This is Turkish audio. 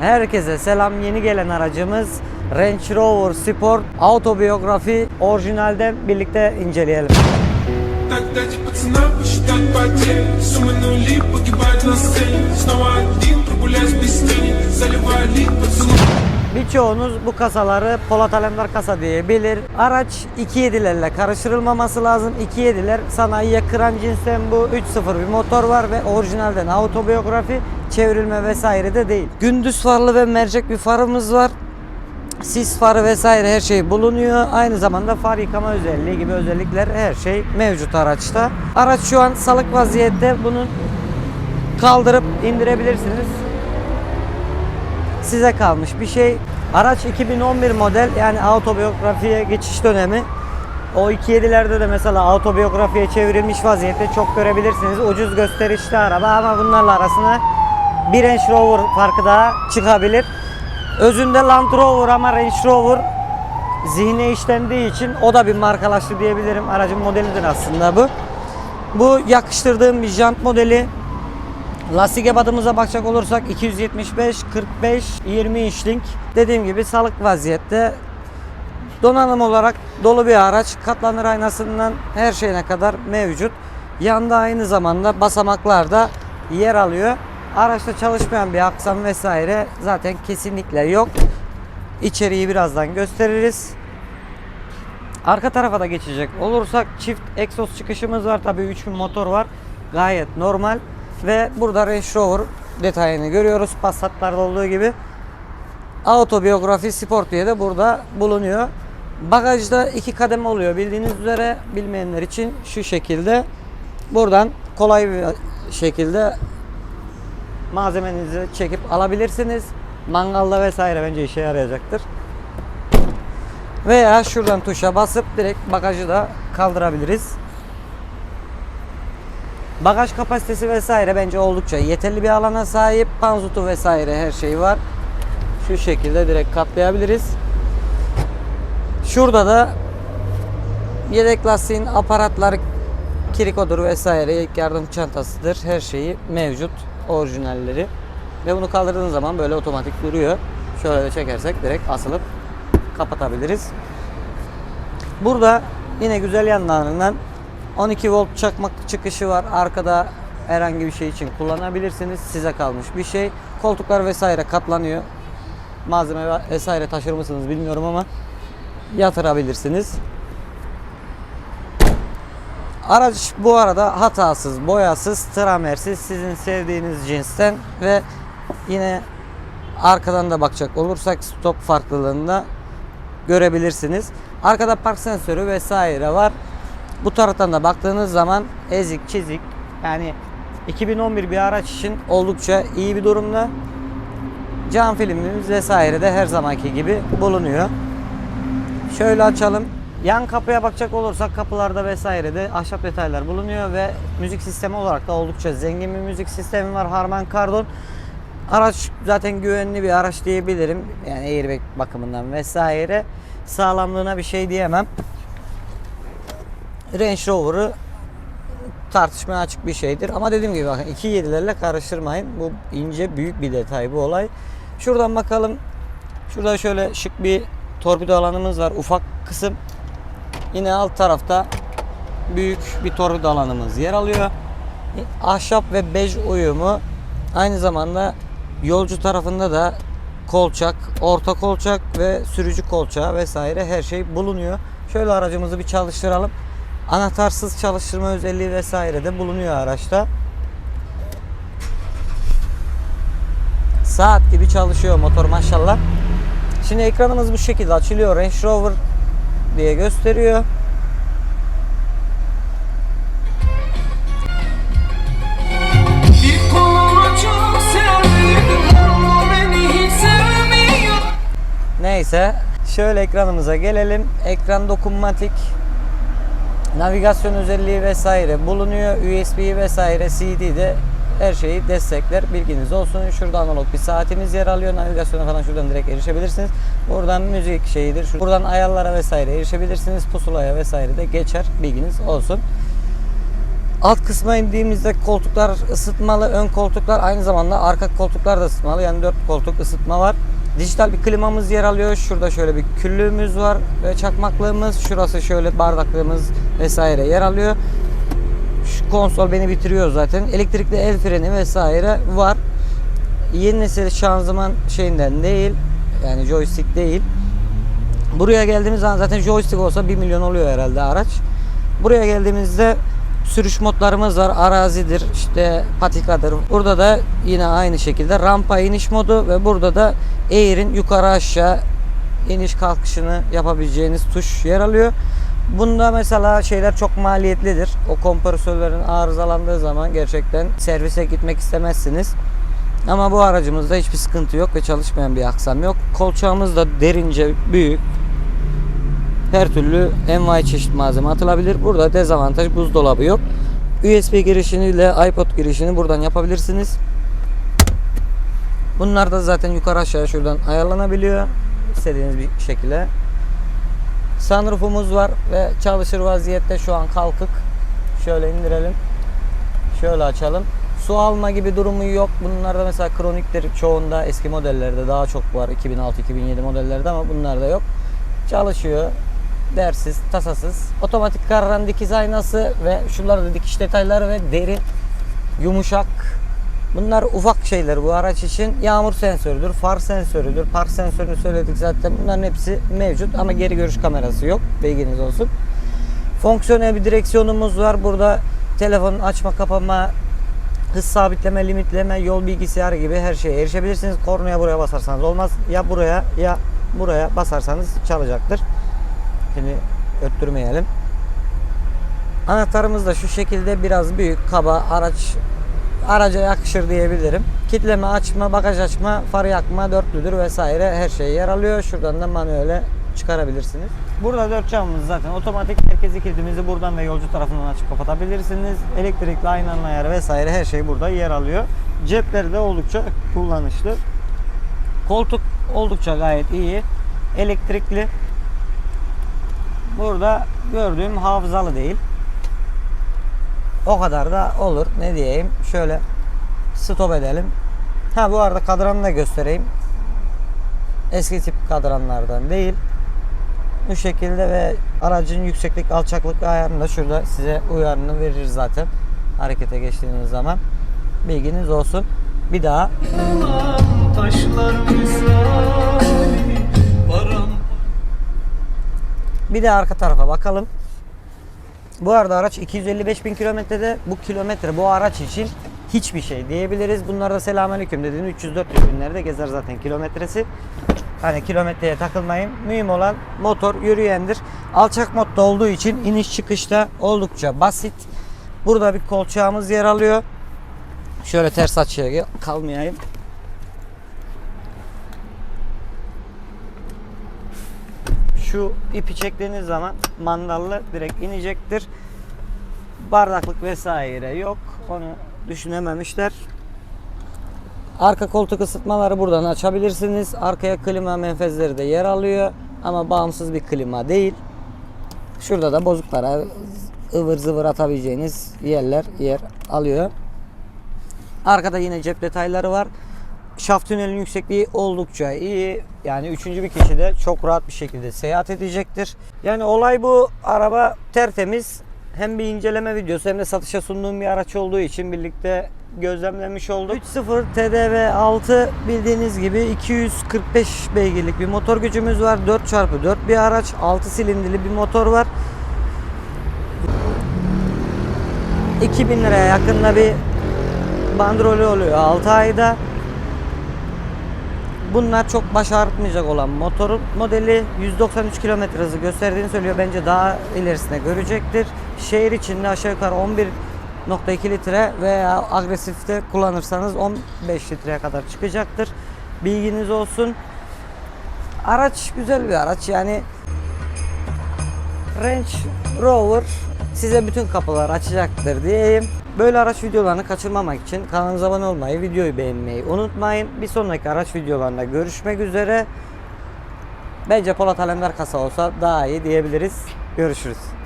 Herkese selam. Yeni gelen aracımız Range Rover Sport Autobiyografi orijinalden birlikte inceleyelim. Birçoğunuz bu kasaları Polat Alemdar kasa diye bilir. Araç 2.7'lerle karıştırılmaması lazım. 2.7'ler sanayiye kıran cinsten bu. 3.0 bir motor var ve orijinalden autobiyografi çevrilme vesaire de değil. Gündüz farlı ve mercek bir farımız var. Sis farı vesaire her şey bulunuyor. Aynı zamanda far yıkama özelliği gibi özellikler her şey mevcut araçta. Araç şu an salık vaziyette. Bunu kaldırıp indirebilirsiniz size kalmış bir şey. Araç 2011 model yani autobiyografiye geçiş dönemi. O 2.7'lerde de mesela autobiyografiye çevrilmiş vaziyette çok görebilirsiniz. Ucuz gösterişli araba ama bunlarla arasına bir Range Rover farkı daha çıkabilir. Özünde Land Rover ama Range Rover zihne işlendiği için o da bir markalaştı diyebilirim. Aracın modelidir aslında bu. Bu yakıştırdığım bir jant modeli. Lastik ebatımıza bakacak olursak 275, 45, 20 inçlik. Dediğim gibi salık vaziyette. Donanım olarak dolu bir araç. Katlanır aynasından her şeyine kadar mevcut. Yanda aynı zamanda basamaklarda yer alıyor. Araçta çalışmayan bir aksam vesaire zaten kesinlikle yok. İçeriği birazdan gösteririz. Arka tarafa da geçecek olursak çift egzoz çıkışımız var. Tabii 3000 motor var. Gayet normal. Ve burada Range Rover detayını görüyoruz. Passat'larda olduğu gibi. Autobiyografi Sport diye de burada bulunuyor. Bagajda iki kademe oluyor. Bildiğiniz üzere bilmeyenler için şu şekilde. Buradan kolay bir şekilde malzemenizi çekip alabilirsiniz. Mangalda vesaire bence işe yarayacaktır. Veya şuradan tuşa basıp direkt bagajı da kaldırabiliriz. Bagaj kapasitesi vesaire bence oldukça yeterli bir alana sahip. Panzutu vesaire her şey var. Şu şekilde direkt katlayabiliriz. Şurada da yedek lastiğin aparatları, kirikodur vesaire, ilk yardım çantasıdır. Her şeyi mevcut. Orijinalleri. Ve bunu kaldırdığın zaman böyle otomatik duruyor. Şöyle de çekersek direkt asılıp kapatabiliriz. Burada yine güzel yanlarından 12 volt çakmak çıkışı var. Arkada herhangi bir şey için kullanabilirsiniz. Size kalmış bir şey. Koltuklar vesaire katlanıyor. Malzeme vesaire taşır mısınız bilmiyorum ama yatırabilirsiniz. Araç bu arada hatasız, boyasız, tramersiz, sizin sevdiğiniz cinsten ve yine arkadan da bakacak olursak stop farklılığında görebilirsiniz. Arkada park sensörü vesaire var. Bu taraftan da baktığınız zaman ezik çizik yani 2011 bir araç için oldukça iyi bir durumda. Cam filmimiz vesaire de her zamanki gibi bulunuyor. Şöyle açalım. Yan kapıya bakacak olursak kapılarda vesaire de ahşap detaylar bulunuyor ve müzik sistemi olarak da oldukça zengin bir müzik sistemi var Harman Kardon. Araç zaten güvenli bir araç diyebilirim. Yani airbag bakımından vesaire. Sağlamlığına bir şey diyemem. Range Rover'ı tartışmaya açık bir şeydir. Ama dediğim gibi bakın 2.7'lerle karıştırmayın. Bu ince büyük bir detay bu olay. Şuradan bakalım. Şurada şöyle şık bir torpido alanımız var. Ufak kısım. Yine alt tarafta büyük bir torpido alanımız yer alıyor. Ahşap ve bej uyumu. Aynı zamanda yolcu tarafında da kolçak, orta kolçak ve sürücü kolçağı vesaire her şey bulunuyor. Şöyle aracımızı bir çalıştıralım. Anahtarsız çalıştırma özelliği vesaire de bulunuyor araçta. Saat gibi çalışıyor motor maşallah. Şimdi ekranımız bu şekilde açılıyor. Range Rover diye gösteriyor. Neyse şöyle ekranımıza gelelim. Ekran dokunmatik. Navigasyon özelliği vesaire bulunuyor. USB vesaire CD de her şeyi destekler. Bilginiz olsun. Şurada analog bir saatimiz yer alıyor. Navigasyona falan şuradan direkt erişebilirsiniz. Buradan müzik şeyidir. Buradan ayarlara vesaire erişebilirsiniz. Pusulaya vesaire de geçer. Bilginiz olsun. Alt kısma indiğimizde koltuklar ısıtmalı, ön koltuklar aynı zamanda arka koltuklar da ısıtmalı. Yani 4 koltuk ısıtma var. Dijital bir klimamız yer alıyor. Şurada şöyle bir küllüğümüz var ve çakmaklığımız. Şurası şöyle bardaklığımız vesaire yer alıyor. Şu konsol beni bitiriyor zaten. Elektrikli el freni vesaire var. Yeni nesil şanzıman şeyinden değil. Yani joystick değil. Buraya geldiğimiz zaman zaten joystick olsa 1 milyon oluyor herhalde araç. Buraya geldiğimizde sürüş modlarımız var. Arazidir, işte patikadır. Burada da yine aynı şekilde rampa iniş modu ve burada da Air'in yukarı aşağı iniş kalkışını yapabileceğiniz tuş yer alıyor. Bunda mesela şeyler çok maliyetlidir. O kompresörlerin arızalandığı zaman gerçekten servise gitmek istemezsiniz. Ama bu aracımızda hiçbir sıkıntı yok ve çalışmayan bir aksam yok. Kolçağımız da derince büyük. Her türlü envai çeşit malzeme atılabilir. Burada dezavantaj buzdolabı yok. USB girişini ile iPod girişini buradan yapabilirsiniz. Bunlar da zaten yukarı aşağı şuradan ayarlanabiliyor. İstediğiniz bir şekilde. Sunroofumuz var ve çalışır vaziyette şu an kalkık. Şöyle indirelim. Şöyle açalım. Su alma gibi durumu yok. Bunlarda mesela kroniktir çoğunda eski modellerde daha çok var. 2006-2007 modellerde ama bunlarda yok. Çalışıyor. Dersiz, tasasız. Otomatik karran dikiz aynası ve şunlarda dikiş detayları ve deri yumuşak. Bunlar ufak şeyler bu araç için. Yağmur sensörüdür, far sensörüdür, park sensörünü söyledik zaten. Bunların hepsi mevcut ama geri görüş kamerası yok. Bilginiz olsun. Fonksiyonel bir direksiyonumuz var. Burada telefon açma kapama, hız sabitleme, limitleme, yol bilgisayarı gibi her şeye erişebilirsiniz. Kornaya buraya basarsanız olmaz. Ya buraya ya buraya basarsanız çalacaktır. Şimdi öttürmeyelim. Anahtarımız da şu şekilde biraz büyük, kaba, araç araca yakışır diyebilirim. Kitleme, açma, bagaj açma, far yakma, dörtlüdür vesaire her şey yer alıyor. Şuradan da manuele çıkarabilirsiniz. Burada dört camımız zaten otomatik. Merkezi kilidimizi buradan ve yolcu tarafından açıp kapatabilirsiniz. Elektrikli aynanın ayarı vesaire her şey burada yer alıyor. Cepleri de oldukça kullanışlı. Koltuk oldukça gayet iyi. Elektrikli. Burada gördüğüm hafızalı değil. O kadar da olur. Ne diyeyim? Şöyle stop edelim. Ha bu arada kadranı da göstereyim. Eski tip kadranlardan değil. Bu şekilde ve aracın yükseklik alçaklık ayarını da şurada size uyarını verir zaten. Harekete geçtiğiniz zaman. Bilginiz olsun. Bir daha taşlar Bir de arka tarafa bakalım. Bu arada araç 255 bin kilometrede bu kilometre bu araç için hiçbir şey diyebiliriz. Bunlar da selamünaleyküm dediğin 300-400 binlerde gezer zaten kilometresi. Hani kilometreye takılmayın. Mühim olan motor yürüyendir. Alçak modda olduğu için iniş çıkışta oldukça basit. Burada bir kolçağımız yer alıyor. Şöyle ters açıya kalmayayım. Şu ipi çektiğiniz zaman mandallı direkt inecektir. Bardaklık vesaire yok. Onu düşünememişler. Arka koltuk ısıtmaları buradan açabilirsiniz. Arkaya klima menfezleri de yer alıyor. Ama bağımsız bir klima değil. Şurada da bozuklara ıvır zıvır atabileceğiniz yerler yer alıyor. Arkada yine cep detayları var. Şaft tünelin yüksekliği oldukça iyi. Yani üçüncü bir kişi de çok rahat bir şekilde seyahat edecektir. Yani olay bu. Araba tertemiz. Hem bir inceleme videosu hem de satışa sunduğum bir araç olduğu için birlikte gözlemlemiş olduk. 3.0 TDV 6 bildiğiniz gibi 245 beygirlik bir motor gücümüz var. 4x4 bir araç. 6 silindirli bir motor var. 2000 liraya yakında bir bandrolü oluyor 6 ayda. Bunlar çok baş ağrıtmayacak olan motorun modeli 193 km hızı gösterdiğini söylüyor. Bence daha ilerisine görecektir. Şehir içinde aşağı yukarı 11.2 litre veya agresifte kullanırsanız 15 litreye kadar çıkacaktır. Bilginiz olsun. Araç güzel bir araç yani Range Rover size bütün kapılar açacaktır diyeyim. Böyle araç videolarını kaçırmamak için kanalımıza abone olmayı, videoyu beğenmeyi unutmayın. Bir sonraki araç videolarında görüşmek üzere. Bence Polat Alemdar kasa olsa daha iyi diyebiliriz. Görüşürüz.